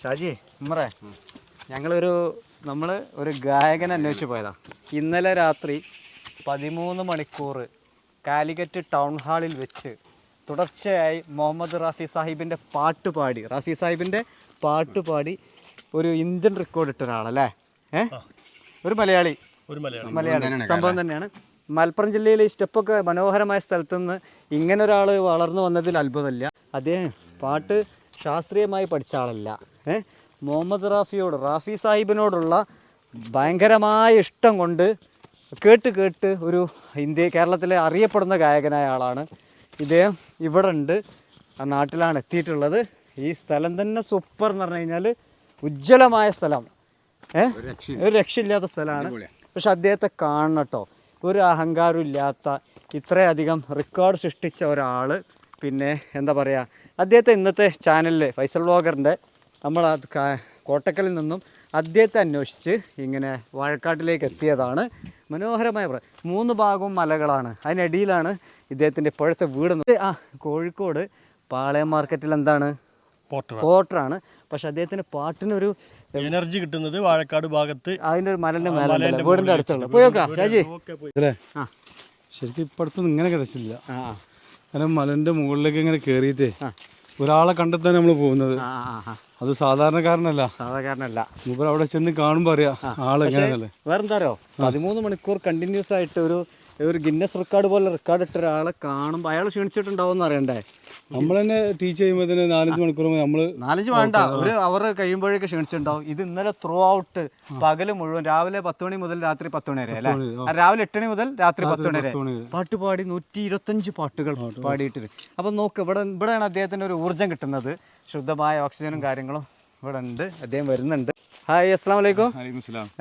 ഷാജി ഉമ്മറേ ഞങ്ങളൊരു നമ്മൾ ഒരു ഗായകൻ അന്വേഷിച്ച് പോയതാ. ഇന്നലെ രാത്രി പതിമൂന്ന് മണിക്കൂർ കാലിക്കറ്റ് ടൗൺ ഹാളിൽ വെച്ച് തുടർച്ചയായി മുഹമ്മദ് റാഫി സാഹിബിന്റെ പാട്ട് പാടി റാഫി സാഹിബിന്റെ പാട്ട് പാടി ഒരു ഇന്ത്യൻ റെക്കോർഡ് ഇട്ട ഒരാളല്ലേ? ഏ? ഒരു മലയാളി. ഒരു മലയാളം. മലയാളി. സംഭവം തന്നെയാണ് മലപ്പുറം ജില്ലയിലെ ഈ സ്റ്റെപ്പൊക്കെ മനോഹരമായ സ്ഥലത്തു നിന്ന് ഇങ്ങനെ ഒരാൾ വളർന്നു വന്നതിൽ അത്ഭുതമില്ല. അദ്ദേഹം പാട്ട് ശാസ്ത്രീയമായി പഠിച്ച ആളല്ല. മുഹമ്മദ് റാഫിയോട് റാഫി സാഹിബിനോടുള്ള ഭയങ്കരമായ ഇഷ്ടം കൊണ്ട് കേട്ട് കേട്ട് ഒരു ഇന്ത്യ കേരളത്തിലെ അറിയപ്പെടുന്ന ഗായകനായ ആളാണ്. ഇദ്ദേഹം ഇവിടെ ഉണ്ട് ആ നാട്ടിലാണ് എത്തിയിട്ടുള്ളത്. ഈ സ്ഥലം തന്നെ സൂപ്പർ എന്ന് പറഞ്ഞു കഴിഞ്ഞാൽ ഉജ്ജ്വലമായ സ്ഥലം. ഏഹ് ഒരു രക്ഷയില്ലാത്ത സ്ഥലമാണ്. പക്ഷെ അദ്ദേഹത്തെ കാണണട്ടോ ഒരു അഹങ്കാരം ഇല്ലാത്ത ഇത്രയധികം റെക്കോർഡ് സൃഷ്ടിച്ച ഒരാൾ പിന്നെ എന്താ പറയുക അദ്ദേഹത്തെ ഇന്നത്തെ ചാനലിൽ ഫൈസൽ വ്ളോഗറിന്റെ നമ്മൾ അത് കോട്ടക്കലിൽ നിന്നും അദ്ദേഹത്തെ അന്വേഷിച്ച് ഇങ്ങനെ വാഴക്കാട്ടിലേക്ക് എത്തിയതാണ് മനോഹരമായ പ്ര- മൂന്ന് ഭാഗവും മലകളാണ്. അതിനിടയിലാണ് ഇദ്ദേഹത്തിന്റെ ഇപ്പോഴത്തെ വീട് ആ കോഴിക്കോട് പാളയം മാർക്കറ്റിൽ എന്താണ്? പോർട്ടർ ക്വാർട്ടറാണ് പക്ഷെ അദ്ദേഹത്തിന് പാട്ടിനൊരു എനർജി കിട്ടുന്നത് വാഴക്കാട് ഭാഗത്ത്. അതിന്റെ ഒരു മലന്റെ വീടിന്റെ അടുത്തുള്ള. പോയോക്കാ ശരിക്കും ഇപ്പടുത്തൊന്നും ഇങ്ങനെ കിടച്ചില്ല. കാരണം മലന്റെ മുകളിലേക്ക് ഇങ്ങനെ കയറിയിട്ടേ ഒരാളെ കണ്ടെത്താൻ നമ്മൾ പോകുന്നത്. അത് സാധാരണക്കാരനല്ല. സാധാരണക്കാരനല്ല. മൂപ്പർ അവിടെ ചെന്ന് കാണുമ്പോൾ അറിയാം ആൾ എങ്ങനെയാണല്ലേ വേറെന്താ അറിയോ പതിമൂന്ന് മണിക്കൂർ കണ്ടിന്യൂസ് ആയിട്ട് ഒരു ഒരു ഗിന്നസ് റെക്കോർഡ് പോലെ റെക്കോർഡ് ഇട്ട ഒരാളെ കാണുമ്പോൾ അയാൾ ക്ഷീണിച്ചിട്ടുണ്ടാവും അറിയണ്ടേ? നമ്മൾ തന്നെ ടീച്ച് ചെയ്യുമ്പോൾ തന്നെ നാലഞ്ച് മണിക്കൂർ നമ്മൾ നാലഞ്ച് വേണ്ട. ഒരു അവർ കഴിയുമ്പോഴേക്ക് ക്ഷണിച്ചിട്ടുണ്ടാവും ഇത് ഇന്നലെ ത്രൂ ഔട്ട് പകൽ മുഴുവൻ രാവിലെ പത്ത് മണി മുതൽ രാത്രി പത്ത് മണി വരെ അല്ലെ? രാവിലെ എട്ട് മണി മുതൽ രാത്രി പത്ത് മണി വരെ. പാട്ട് പാടി നൂറ്റി ഇരുപത്തഞ്ച് പാട്ടുകൾ പാടിയിട്ട് അപ്പം നോക്ക് ഇവിടെ ഇവിടെയാണ് അദ്ദേഹത്തിന് ഒരു ഊർജം കിട്ടുന്നത്. ശുദ്ധമായ ഓക്സിജനും കാര്യങ്ങളും ഇവിടെ ഉണ്ട്. അദ്ദേഹം വരുന്നുണ്ട്. ഹായ് അസ്സാം വലൈക്കും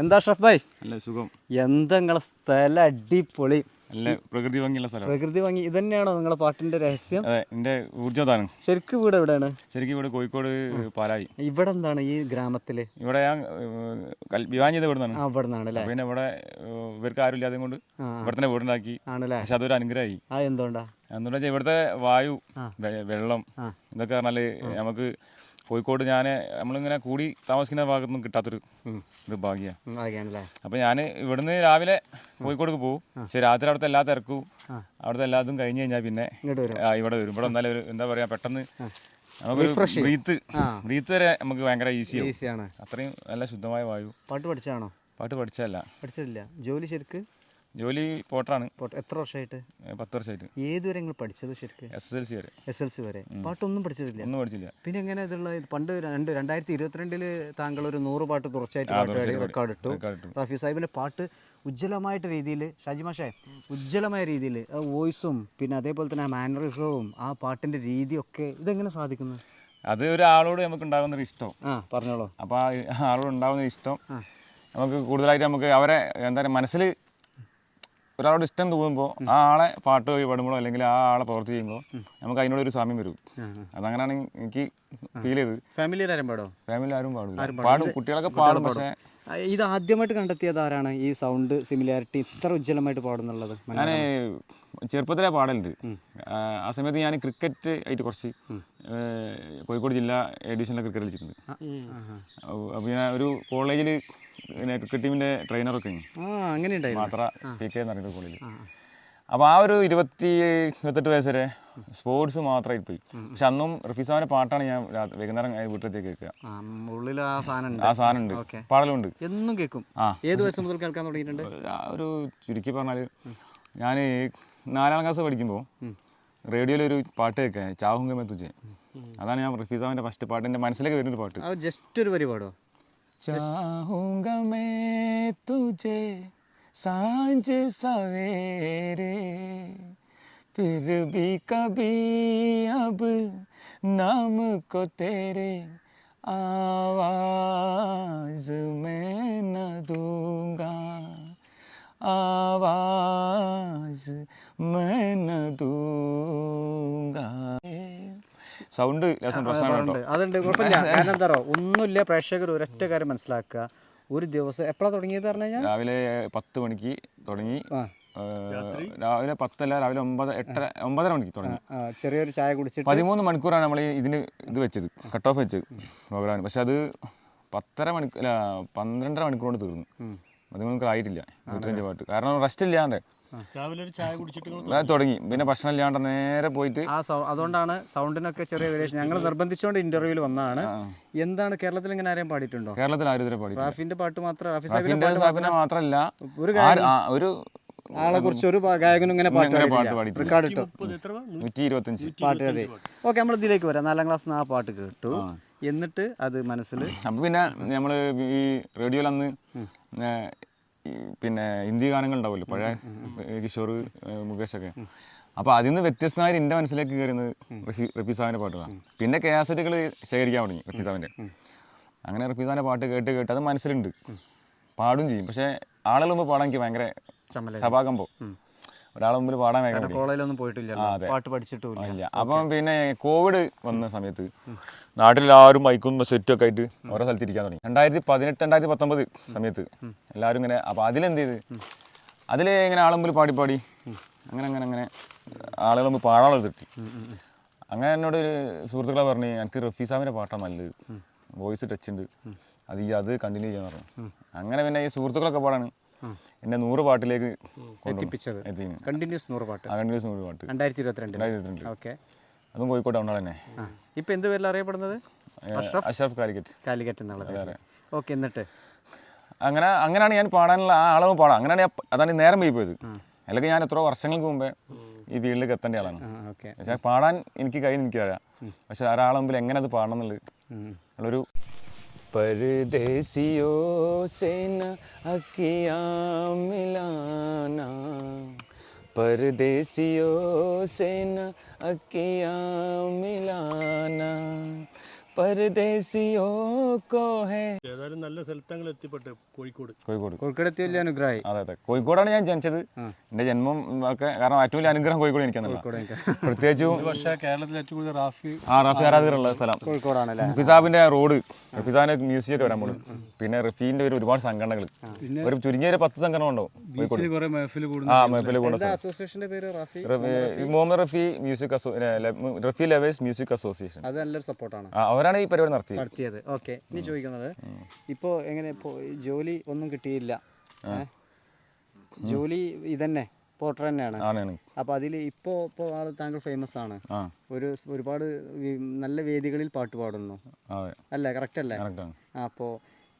എന്താ ഷഫ് ഭായ്? സുഖം. എന്താ നിങ്ങളെ സ്ഥലം അടിപൊളി. നല്ല പ്രകൃതി ഭംഗിയുള്ള സ്ഥലം പ്രകൃതി ഭംഗി ഇതന്നെയാണോ നിങ്ങളെ പാട്ടിന്റെ രഹസ്യം? അതെ എന്റെ ഊർജോദാനം ശരിക്കും വീട് എവിടെയാണ്? ശരിക്കും ഇവിടെ കോഴിക്കോട് പാലായി. ഇവിടെ എന്താണ് ഈ ഗ്രാമത്തിൽ? ഇവിടെ ഞാൻ വിവാഹം ചെയ്ത വീടുന്നാണ് ആ ഇവിടെ നിന്നാണ് പിന്നെ ഇവിടെ ഇവർക്ക് ആരും ഇല്ലാതെ കൊണ്ട് ഇവിടെ തന്നെ വീടുണ്ടാക്കി. ആണല്ലേ? പക്ഷെ അതൊരു അനുഗ്രഹമായി. ആ എന്തുകൊണ്ടാ? എന്താ വെച്ചാൽ ഇവിടുത്തെ വായു വെള്ളം ഇതൊക്കെ പറഞ്ഞാൽ നമുക്ക് കോഴിക്കോട് ഞാൻ നമ്മളിങ്ങനെ കൂടി താമസിക്കുന്ന ഭാഗത്തൊന്നും കിട്ടാത്തൊരു ഒരു ഭാഗ്യമാണ് അപ്പൊ അപ്പോൾ ഞാൻ ഇവിടുന്ന് രാവിലെ കോഴിക്കോടേക്ക് പോകും പക്ഷെ രാത്രി അവിടുത്തെ എല്ലാ തിരക്കും അവിടുത്തെ എല്ലാതും കഴിഞ്ഞ് കഴിഞ്ഞാൽ പിന്നെ ഇവിടെ വരും. ഇവിടെ വന്നാലും ഒരു എന്താ പറയാ പെട്ടെന്ന് നമുക്ക് ബ്രീത്ത് ബ്രീത്ത് വരെ നമുക്ക് ഭയങ്കര ഈസിയാണ് അത്രയും നല്ല ശുദ്ധമായ വായു. പാട്ട് പഠിച്ചാണോ? പാട്ട് പഠിച്ചതല്ല. പഠിച്ചിട്ടില്ല. ജോലി ശരിക്ക്? ജോലി പോട്ടറാണ് പോട്ടെ. എത്ര വർഷമായിട്ട് പത്ത് വർഷമായിട്ട് ഏതുവരെ നിങ്ങൾ പഠിച്ചത് ശരിക്കും? എസ് എസ് എൽ സി വരെ. എസ് എൽ സി വരെ. പാട്ടൊന്നും പഠിച്ചിട്ടില്ല? ഒന്നും പഠിച്ചില്ല. പിന്നെ എങ്ങനെ ഇതുള്ള പണ്ട് രണ്ട് രണ്ടായിരത്തി ഇരുപത്തിരണ്ടിൽ താങ്കൾ ഒരു നൂറ് പാട്ട് തുടർച്ചയായിട്ട് റെക്കോർഡ് ഇട്ടു. റഫി സാഹിബിന്റെ പാട്ട് ഉജ്ജ്വലമായിട്ട് രീതിയിൽ ഷാജി മാഷേ ഉജ്ജ്വലമായ രീതിയിൽ ആ വോയിസും പിന്നെ അതേപോലെ തന്നെ ആ മാനറിസവും ആ പാട്ടിന്റെ രീതിയൊക്കെ ഇതെങ്ങനെ സാധിക്കുന്നു? അത് ഒരാളോട് നമുക്ക് ഉണ്ടാകുന്ന ഒരു ഇഷ്ടം. ആ പറഞ്ഞോളൂ. അപ്പോൾ ആ ആളോട് ഉണ്ടാകുന്ന ഇഷ്ടം. നമുക്ക് കൂടുതലായിട്ട് നമുക്ക് അവരെ എന്താ പറയുക മനസ്സിൽ ഒരാളോട് ഇഷ്ടം തോന്നുമ്പോൾ ആ ആളെ പാട്ട് വഴി പാടുമ്പോഴോ അല്ലെങ്കിൽ ആ ആളെ പ്രവർത്തി ചെയ്യുമ്പോൾ നമുക്ക് അതിനോട് ഒരു സാമ്യം വരും. അതങ്ങനെയാണ് എനിക്ക് ഫീൽ ചെയ്ത് ഫാമിലി ആരും പാടോ? ഫാമിലി ആരും പാടില്ല പാടും കുട്ടികളൊക്കെ പാടും പക്ഷേ ഇത് ആദ്യമായിട്ട് കണ്ടെത്തിയത് ആരാണ് ഈ സൗണ്ട് സിമിലാരിറ്റി ഇത്ര ഉജ്ജ്വലമായിട്ട് പാടുന്നുള്ളത്? ഞാൻ ചെറുപ്പത്തിലെ പാടലുണ്ട്. ആ, സമയത്ത് ഞാൻ ക്രിക്കറ്റ് ആയിട്ട് കുറച്ച് കോഴിക്കോട് ജില്ലാ എഡിഷനിലെ ക്രിക്കറ്റ് കളിച്ചിട്ടുണ്ട്. അപ്പോൾ ഞാൻ ഒരു കോളേജിൽ പിന്നെ ക്രിക്കറ്റ് ടീമിന്റെ ട്രെയിനറൊക്കെ ആ അങ്ങനെ മാത്ര പി കെ എന്ന് പറയുന്ന കോളേജിൽ അപ്പോൾ ആ ഒരു ഇരുപത്തി ഇരുപത്തെട്ട് വയസ്സ് വരെ സ്പോർട്സ് മാത്രമായി പോയി. പക്ഷെ അന്നും റഫീസാന്റെ പാട്ടാണ് ഞാൻ വൈകുന്നേരം വീട്ടിലേക്ക് കേൾക്കുക. ആ ഉള്ളിൽ ആ സാധനം ഉണ്ട്. ആ സാധനം ഉണ്ട്. പാടലുണ്ട്. എന്നും കേൾക്കും. ആ. ഏത് വയസ്സ് മുതൽ കേൾക്കാൻ തുടങ്ങിയിട്ടുണ്ട്? ഒരു ചുരുക്കി പറഞ്ഞാൽ ഞാൻ നാലാം ക്ലാസ് പഠിക്കുമ്പോൾ റേഡിയോയിൽ ഒരു പാട്ട് കേൾക്കാൻ ചാവുങ്ക തുജെ. അതാണ് ഞാൻ റഫീസാവിന്റെ ഫസ്റ്റ് പാട്ട്. എന്റെ മനസ്സിലേക്ക് വരുന്നൊരു പാട്ട്. ജസ്റ്റ് ഒരു പരിപാടോ चाहूँगा मैं तुझे साँझ सवेरे, फिर भी कभी अब नाम को तेरे आवाज़ मैं न दूँगा। आवाज़ मैं न दूँगा। സൗണ്ട് ലേശം പ്രശ്നമുണ്ടോ കേട്ടോ. അതുണ്ട് കുഴപ്പമില്ല. കാരണം എന്താ പറയുക ഒന്നുമില്ല പ്രേക്ഷകർ ഒരൊറ്റ കാര്യം മനസ്സിലാക്കുക. ഒരു ദിവസം എപ്പോഴാണ് തുടങ്ങിയത് പറഞ്ഞു കഴിഞ്ഞാൽ? രാവിലെ പത്ത് മണിക്ക് തുടങ്ങി. രാവിലെ പത്തല്ല രാവിലെ ഒമ്പത് എട്ടര ഒമ്പതര മണിക്ക് തുടങ്ങി. ചെറിയൊരു ചായ കുടിച്ചിട്ട് പതിമൂന്ന് മണിക്കൂറാണ് നമ്മൾ ഇതിന് ഇത് വെച്ചത് കട്ട് ഓഫ് വെച്ചത് പ്രോഗ്രാമിന് പക്ഷെ അത് പത്തര മണിക്കൂർ അല്ല പന്ത്രണ്ടര മണിക്കൂർ കൊണ്ട് തീർന്നു. പതിമൂന്ന് മണിക്കൂർ ആയിട്ടില്ല നൂറ്റഞ്ച് പാട്ട്. കാരണം റെസ്റ്റ് ഇല്ലാണ്ട്. രാവിലെ ഒരു ചായ കുടിച്ചിട്ട് തുടങ്ങി. പിന്നെ ഭക്ഷണം ഇല്ലാണ്ട് നേരെ പോയിട്ട് ആ അതുകൊണ്ടാണ് സൗണ്ടിനൊക്കെ ചെറിയ വേരിയേഷൻ ഞങ്ങൾ നിർബന്ധിച്ചുകൊണ്ട് ഇന്റർവ്യൂവിൽ വന്നാണ് എന്താണ് കേരളത്തിൽ ഇങ്ങനെ ആരെയും പാടിയിട്ടുണ്ടോ? കേരളത്തിൽ ആരും ഇതുവരെ പാടി റാഫിന്റെ പാട്ട് മാത്രം റാഫി സാഹിബിന്റെ മാത്രമല്ല ഒരു ഒരു ആളെ കുറിച്ച് ഒരു ഗായകനും ഇങ്ങനെ പാട്ട്. റെക്കോർഡ് ഇട്ടു? നൂറ്റി ഇരുപത്തഞ്ച്. ഓക്കെ നമ്മൾ ഇതിലേക്ക് വരാം. നാലാം ക്ലാസ് ആ പാട്ട് കേട്ടു. എന്നിട്ട് അത് മനസ്സിൽ അപ്പൊ പിന്നെ നമ്മൾ ഈ റേഡിയോയിൽ അന്ന് പിന്നെ ഹിന്ദി ഗാനങ്ങൾ ഉണ്ടാവുമല്ലോ പഴയ കിഷോർ ഏ, മുകേഷ് ഒക്കെ അപ്പോൾ അതിൽ നിന്ന് വ്യത്യസ്തമായി എന്റെ മനസ്സിലേക്ക് കയറുന്നത് റഫി- സാഹിന്റെ പാട്ടുകളാണ്. പിന്നെ കാസറ്റുകൾ ശേഖരിക്കാൻ തുടങ്ങി റഫീ സാഹിന്റെ അങ്ങനെ റഫീ സാഹിന്റെ പാട്ട് കേട്ട് കേട്ട് അത് മനസ്സിലുണ്ട്. പാടും ചെയ്യും. പക്ഷേ ആളുകൾ മുമ്പ് പാടാൻ എനിക്ക് ഭയങ്കര സഭാകമ്പോ. ഒരാളെ മുമ്പിൽ പാടാൻ വേണ്ടി. കോളേജിലൊന്നും പോയിട്ടില്ല പാട്ട് പഠിച്ചിട്ടില്ല അപ്പം പിന്നെ കോവിഡ് വന്ന സമയത്ത് നാട്ടിലെല്ലാവരും മൈക്കും സെറ്റും ഒക്കെ ആയിട്ട് ഓരോ സ്ഥലത്ത് ഇരിക്കാൻ തുടങ്ങി. രണ്ടായിരത്തി പതിനെട്ട് രണ്ടായിരത്തി പത്തൊമ്പത് സമയത്ത് എല്ലാവരും ഇങ്ങനെ അപ്പോൾ അതിലെന്ത് ചെയ്ത്? അതിൽ ഇങ്ങനെ ആളുമ്പിൽ പാടി പാടി അങ്ങനെ അങ്ങനെ അങ്ങനെ ആളുകൾ മുമ്പ് പാടാനുള്ള കിട്ടി അങ്ങനെ എന്നോട് ഒരു സുഹൃത്തുക്കളെ പറഞ്ഞു എനിക്ക് റഫീസാമിന്റെ പാട്ടാണ് നല്ലത്. വോയിസ് ടച്ച് ഉണ്ട്. അത് ഈ അത് കണ്ടിന്യൂ ചെയ്യാൻ പറഞ്ഞു. അങ്ങനെ പിന്നെ ഈ സുഹൃത്തുക്കളൊക്കെ പാടാണ്. എന്നെ നൂറ് പാട്ടിലേക്ക്. എത്തിപ്പിച്ചത്. കണ്ടിന്യൂസ് നൂറ് പാട്ട്. കണ്ടിന്യൂസ് നൂറ് പാട്ട്. രണ്ടായിരത്തി ഇരുപത്തിരണ്ട് ഇരുപത്തിരണ്ട് ഓക്കെ. അതും കോഴിക്കോട് ടൗണിൽ തന്നെ ഇപ്പം എന്ത് പേരിൽ അറിയപ്പെടുന്നത്? അഷ്റഫ്? കാലിക്കറ്റ്. കാലിക്കറ്റ് എന്നുള്ളത്. ഓക്കെ എന്നിട്ട്? അങ്ങനെ അങ്ങനെയാണ് ഞാൻ പാടാനുള്ള ആ അളവ് പാടാം. അങ്ങനെയാണ് ഞാൻ അതാണ് നേരം പോയി പോയത് അല്ലെങ്കിൽ ഞാൻ എത്ര വർഷങ്ങൾക്ക് മുമ്പേ ഈ ഫീൽഡിലേക്ക് എത്തേണ്ട ആളാണ്. പക്ഷെ പാടാൻ എനിക്ക് കയ്യിൽ എനിക്കറിയാം പക്ഷെ ഒരാളെ മുമ്പിൽ എങ്ങനെ അത് പാടണം എന്നുള്ളത് ഉള്ളൊരു परदेसियों से न अकिया मिलाना। परदेसियों से न अकिया मिलाना। പരദേശിയോ കോഹേ? നല്ല സ്ഥലത്ത് ഞങ്ങൾ എത്തിപ്പെട്ടെ കോഴിക്കോട്. കോഴിക്കോട്. കോഴിക്കോട് എത്തി വലിയ അനുഗ്രഹമായി. അതെ അതെ. കോഴിക്കോടാണ് ഞാൻ ജനിച്ചത്. എന്റെ ജന്മം ഒക്കെ കാരണം ഏറ്റവും വലിയ അനുഗ്രഹം കോഴിക്കോട് എനിക്കാണ് പ്രത്യേകിച്ചും പക്ഷേ കേരളത്തിൽ ഏറ്റവും കൂടുതൽ റാഫി ആ റാഫി ആരാധകരുള്ള സ്ഥലം. കോഴിക്കോടാണല്ലേ? ഫിസാബിന്റെ റോഡ് ഫിസാബിന്റെ മ്യൂസിയം ഒക്കെ വരാൻ പോകും പിന്നെ റഫീന്റെ ഒരു ഒരുപാട് സംഘടനകൾ ഒരു ചുരുങ്ങിയ ഒരു പത്ത് സംഘടന ഉണ്ടാവും കോഴിക്കോട്. ആ മഹഫിൽ കൂടുന്ന അസോസിയേഷന്റെ പേര് Rafi? Muhammad Rafi music Rafi lovers music association. അത് നല്ലൊരു സപ്പോർട്ടാണ് അവരാണ് അവരാണ് ഈ പരിപാടി നടത്തിയത്? നടത്തിയത്. ഓക്കെ. ഇനി ചോദിക്കുന്നത് ഇപ്പോൾ എങ്ങനെ ജോലി ഒന്നും കിട്ടിയില്ല? ജോലി ഇതന്നെ പോർട്ടർ തന്നെയാണ്. അപ്പൊ അതിൽ ഇപ്പോ ഇപ്പോ ആൾ താങ്കൾ ഫേമസ് ആണ്. ഒരു ഒരുപാട് നല്ല വേദികളിൽ പാട്ട് പാടുന്നു. അല്ലേ? കറക്റ്റ് അല്ലേ? അപ്പോ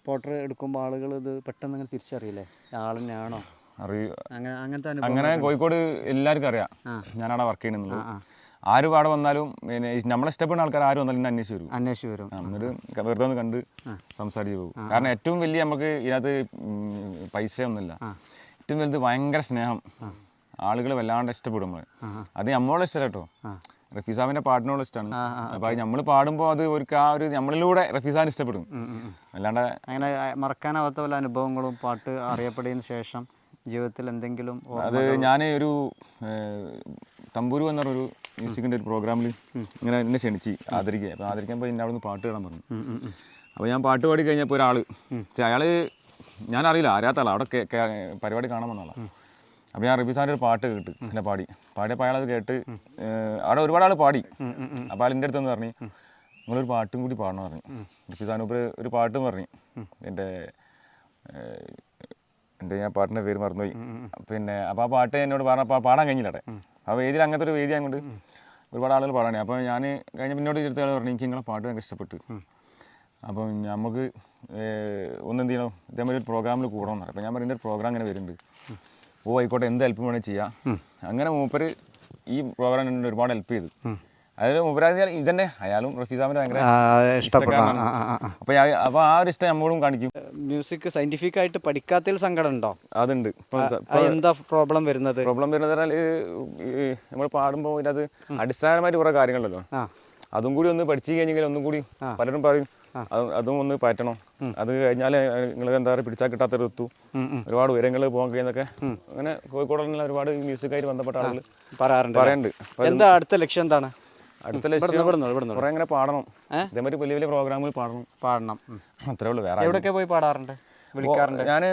പോട്ടർ എടുക്കുമ്പോൾ ആളുകൾ ഇത് പെട്ടെന്ന് അങ്ങനെ തിരിച്ചറിയില്ലേ? ആൾ തന്നെയാണോ അറിയ. അങ്ങനെ അങ്ങനത്തെ അനുഭവം അങ്ങനെ കോഴിക്കോട് എല്ലാവർക്കും അറിയാം. ഞാനവിടെ വർക്ക് ചെയ്യണമെന്നുള്ളത് ആരും പാടെ വന്നാലും പിന്നെ നമ്മളെ ഇഷ്ടപ്പെടുന്ന ആൾക്കാർ ആരും വന്നാലും അന്വേഷിച്ച് വരും. അന്വേഷിച്ച് വരും. എന്നിട്ട് വെറുതെ ഒന്ന് കണ്ട് സംസാരിച്ച് പോകും. കാരണം ഏറ്റവും വലിയ നമുക്ക് ഇതിനകത്ത് പൈസയൊന്നുമില്ല. ഏറ്റവും വലുത് ഭയങ്കര സ്നേഹം. ആളുകൾ വല്ലാണ്ട് ഇഷ്ടപ്പെടും നമ്മളെ. അത് നമ്മളോട് ഇഷ്ടം കേട്ടോ. റഫീസാബിന്റെ പാട്ടിനോട് ഇഷ്ടമാണ് അപ്പൊ അത് നമ്മൾ പാടുമ്പോൾ അത് ഒരു ആ ഒരു നമ്മളിലൂടെ റഫീസാൻ ഇഷ്ടപ്പെടും. അല്ലാണ്ട് അങ്ങനെ മറക്കാനാവാത്ത പല അനുഭവങ്ങളും പാട്ട് അറിയപ്പെടുന്നതിന് ശേഷം ജീവിതത്തിൽ എന്തെങ്കിലും അത് ഞാൻ ഒരു തമ്പൂരു എന്ന് പറഞ്ഞൊരു മ്യൂസിക്കിന്റെ ഒരു പ്രോഗ്രാമിൽ ഇങ്ങനെ എന്നെ ക്ഷണിച്ച് ആദരിക്കുക അപ്പോൾ ആദരിക്കാൻ പോയി എന്നെ അവിടെ നിന്ന് പാട്ട് കാണാൻ പറഞ്ഞു അപ്പോൾ ഞാൻ പാട്ട് പാടി കഴിഞ്ഞപ്പോൾ ഒരാൾ പക്ഷേ അയാൾ ഞാൻ അറിയില്ല ആരാത്ത ആളാണ് അവിടെ പരിപാടി കാണാൻ വന്ന ആളാണ് അപ്പോൾ ഞാൻ റബീസാന്റെ ഒരു പാട്ട് കേട്ട് എന്നെ പാടി. പാടിയപ്പോൾ അയാളത് കേട്ട് അവിടെ ഒരുപാട് ആൾ പാടി. അപ്പോൾ അയാൾ എന്റെ അടുത്ത് എന്ന് പറഞ്ഞു നിങ്ങളൊരു പാട്ടും കൂടി പാടണം പറഞ്ഞു. റബി സാറിന് ഒരു പാട്ടും പറഞ്ഞു. എന്റെ എന്താ ഞാൻ പാട്ടിന്റെ പേര് മറന്നുപോയി. പിന്നെ അപ്പോൾ ആ പാട്ട് എന്നോട് പറഞ്ഞ പാടാൻ കഴിഞ്ഞില്ലേ ആ വേദിയിൽ അങ്ങനത്തെ ഒരു വേദി അങ്ങോട്ട്? ഒരുപാട് ആളുകൾ പാടാണ് അപ്പോൾ ഞാൻ കഴിഞ്ഞ പിന്നോട് എടുത്ത ആൾ പറഞ്ഞു എനിക്ക് നിങ്ങളെ പാട്ട് ഭയങ്കര ഇഷ്ടപ്പെട്ടു. അപ്പം നമുക്ക് ഒന്നെന്ത് ചെയ്യണം? ഇതേമാതിരി ഒരു പ്രോഗ്രാമിൽ കൂടണം അപ്പോൾ ഞാൻ പറയുന്ന ഒരു പ്രോഗ്രാം ഇങ്ങനെ വരുന്നുണ്ട്. ഓ ആയിക്കോട്ടെ എന്ത് ഹെൽപ്പ് വേണമെങ്കിൽ ചെയ്യാം. അങ്ങനെ മൂപ്പര് ഈ പ്രോഗ്രാം ഒരുപാട് ഹെൽപ്പ് ചെയ്തു. അതായത് മൂപ്പരാജ് ഇതന്നെ. അയാളും റഫീസാമിന്റെ ഭയങ്കര ഇഷ്ടക്കാരനാണ്. അപ്പോൾ ആ ഒരു ഇഷ്ടം നമ്മളും കാണിക്കും. മ്യൂസിക് സയന്റിഫിക് ആയിട്ട് പഠിക്കാത്തതിൽ സങ്കടം ഉണ്ടോ? അതുണ്ട്. എന്താ പ്രോബ്ലം വരുന്നത്? പ്രോബ്ലം വരുന്നത് നമ്മൾ പാടുമ്പോൾ ഇതിനകത്ത് അടിസ്ഥാനമായിട്ട് കുറേ കാര്യങ്ങളുണ്ടല്ലോ. ആ. അതും കൂടി ഒന്ന് പഠിച്ചു കഴിഞ്ഞെങ്കിൽ ഒന്നും കൂടി പലരും പറയും അതും ഒന്ന് പറ്റണം. അത് കഴിഞ്ഞാൽ നിങ്ങൾ എന്താ പറയുക പിടിച്ചാൽ കിട്ടാത്തൊരു എത്തു ഒരുപാട് ഉയരങ്ങൾ പോകാൻ കഴിയുന്നൊക്കെ അങ്ങനെ കോഴിക്കോട് ഒരുപാട് മ്യൂസിക്കായിട്ട് ബന്ധപ്പെട്ട ആളുകൾ പറയാറുണ്ട് പറയുന്നുണ്ട് എന്താ അടുത്ത ലക്ഷ്യം എന്താണ്? അടുത്ത ലക്ഷ്യം അങ്ങനെ പാടണം. ഇതേമാതിരി വലിയ വലിയ പ്രോഗ്രാമിൽ പാടണം. പാടണം. അത്രേ ഉള്ളൂ വേറെ എവിടെയൊക്കെ പോയി പാടാറുണ്ട്? വിളിക്കാറുണ്ട്? ഞാൻ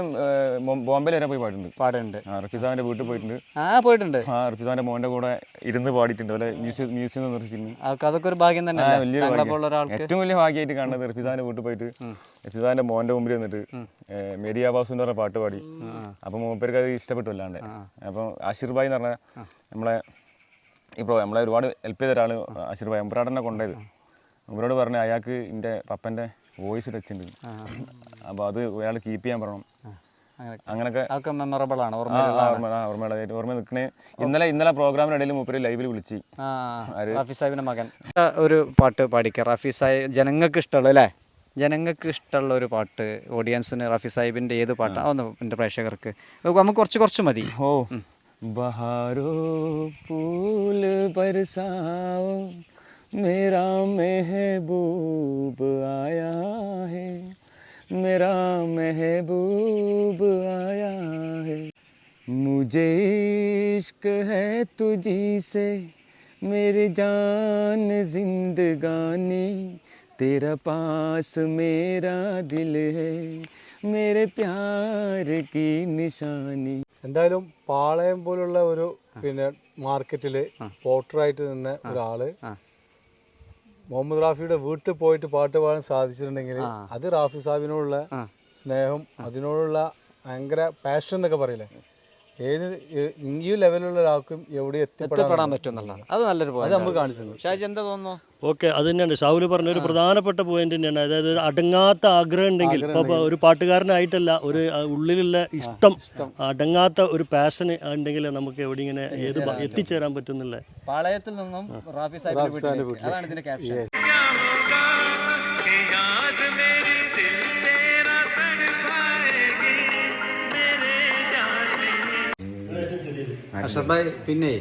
ബോംബെ വരെ പോയി പാടിയിട്ടുണ്ട്. പാടുന്നുണ്ട് ആ വീട്ടിൽ പോയിട്ടുണ്ട്. ആ പോയിട്ടുണ്ട്. ആ റഫീസാവിന്റെ മോന്റെ കൂടെ ഇരുന്ന് പാടിയിട്ടുണ്ട്. അതുപോലെ മ്യൂസിയം മ്യൂസിയം നിർത്തിച്ചിരുന്നു അതൊക്കെ ഒരു ഭാഗ്യം തന്നെ ഒരാൾക്ക്. ഏറ്റവും വലിയ ഭാഗ്യമായിട്ട് കാണുന്നത് റഫീസാന്റെ വീട്ടിൽ പോയിട്ട് റഫീസാന്റെ മോന്റെ മുമ്പിൽ നിന്നിട്ട് മെരിയ ബാസു എന്ന് പറഞ്ഞ പാട്ട് പാടി. അപ്പൊ മൂപ്പേർക്ക് അത് ഇഷ്ടപ്പെട്ടു അല്ലാണ്ട്. അപ്പൊ ആശീർബായി എന്ന് പറഞ്ഞ നമ്മളെ ഇപ്പോൾ നമ്മളെ ഒരുപാട് ഹെൽപ്പ് ചെയ്ത ഒരാൾ ആഷിർ ഭായ് കൊണ്ടത് കൊണ്ടുപോയത് ഇവരോട് പറഞ്ഞു അയാൾക്ക് എന്റെ പപ്പന്റെ വോയിസ് ടച്ച് ഉണ്ട് അപ്പോൾ അത് അയാൾ കീപ്പ് ചെയ്യാൻ പറയണം. അങ്ങനെ അങ്ങനെയൊക്കെ. അതൊക്കെ മെമ്മറബിൾ ആണ് ഓർമ്മ ഓർമ്മ നിൽക്കണേ ഇന്നലെ ഇന്നലെ പ്രോഗ്രാമിനിടയിൽ മൂപ്പര് ലൈവിൽ വിളിച്ച്. റാഫി സാഹിബിന്റെ മകൻ. ഒരു പാട്ട് പാടിക്ക. റാഫി സാഹിബ് ജനങ്ങൾക്ക് ഇഷ്ടമുള്ള അല്ലേ? ജനങ്ങൾക്ക് ഇഷ്ടമുള്ള ഒരു പാട്ട് ഓഡിയൻസിന് റാഫി സാഹിബിന്റെ ഏത് പാട്ടാണ് ഒന്ന് എന്റെ പ്രേക്ഷകർക്ക്. നമുക്ക് കുറച്ച് കുറച്ച് മതി. हो बहारो फूल बरसाओ, मेरा महबूब आया है, मेरा महबूब आया है। मुझे इश्क है तुझी से, मेरी जान जिंदगानी, तेरा पास मेरा दिल है, मेरे प्यार की निशानी। എന്തായാലും പാളയം പോലുള്ള ഒരു പിന്നെ മാർക്കറ്റിൽ പോട്ടറായിട്ട് നിന്ന ഒരാൾ മുഹമ്മദ് റാഫിയുടെ വീട്ടിൽ പോയിട്ട് പാട്ട് പാടാൻ സാധിച്ചിട്ടുണ്ടെങ്കിൽ അത് റാഫി സാഹിബിനോടുള്ള സ്നേഹം അതിനോടുള്ള ഭയങ്കര പാഷൻ എന്നൊക്കെ പറയില്ലേ? ഏത് ഈ ലെവലുള്ള ഒരാൾക്കും എവിടെ എത്തിപ്പെടാൻ പറ്റും എന്നുള്ളതാണ്. അത് നല്ലൊരു അത് നമുക്ക് കാണിച്ചു. ഷാജി എന്താ തോന്നുന്നു? ഓക്കെ അത് തന്നെയാണ്. ഷാവുൽ പറഞ്ഞ ഒരു പ്രധാനപ്പെട്ട പോയിന്റ് തന്നെയാണ്. അതായത് ഒരു അടങ്ങാത്ത ആഗ്രഹം ഉണ്ടെങ്കിൽ ഇപ്പോൾ ഒരു പാട്ടുകാരനായിട്ടല്ല ഒരു ഉള്ളിലുള്ള ഇഷ്ടം അടങ്ങാത്ത ഒരു പാഷൻ ഉണ്ടെങ്കിൽ നമുക്ക് എവിടെ ഇങ്ങനെ ഏത് എത്തിച്ചേരാൻ പറ്റുന്നില്ല പാളയത്തിൽ നിന്നും റാഫി അതാണ് ഇതിന്റെ ക്യാപ്ഷൻ ഭായ് പിന്നെ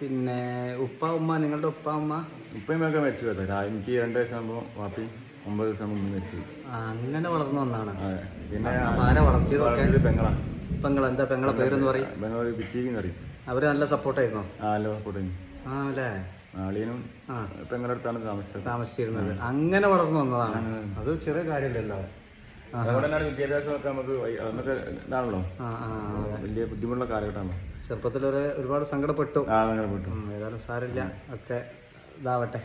പിന്നെ ഉപ്പ ഉമ്മ നിങ്ങളുടെ ഉപ്പ ഉമ്മ? ഉപ്പയമ്മയൊക്കെ മരിച്ചു കേട്ടോ. എനിക്ക് രണ്ട് വയസ്സാകുമ്പോൾ വാപ്പി ഒമ്പത് ദിവസം മുമ്പ് മരിച്ചു. അങ്ങനെ വളർന്നു വന്നാണ്. പിന്നെ ആരെ വളർത്തിയത് പെങ്ങളാണ് പെങ്ങൾ എന്താ പെങ്ങളെ പേരെന്ന് പറയും? ബംഗാളി പിച്ചീന്ന് പറയും. അവർ നല്ല സപ്പോർട്ടായിരുന്നോ? ആ ഹലോ കൂട്ടുന്നു ആ അല്ലേ ആളിയനും ആ. പെങ്ങളുടെ അടുത്താണ് താമസിച്ചത്. താമസിച്ചിരുന്നത്. അങ്ങനെ വളർന്നു വന്നതാണ്. അത് ചെറിയ കാര്യമില്ലല്ലോ. ആ അതുകൊണ്ട് വിദ്യാഭ്യാസമൊക്കെ നമുക്ക് അന്നൊക്കെ ഇതാണല്ലോ. വലിയ ബുദ്ധിമുട്ടുള്ള കാലഘട്ടമാണല്ലോ. ചെറുപ്പത്തിൽ ഒരു ഒരുപാട് സങ്കടപ്പെട്ടു. ഏതായാലും സാരില്ല ഒക്കെ ഇതാവട്ടെ.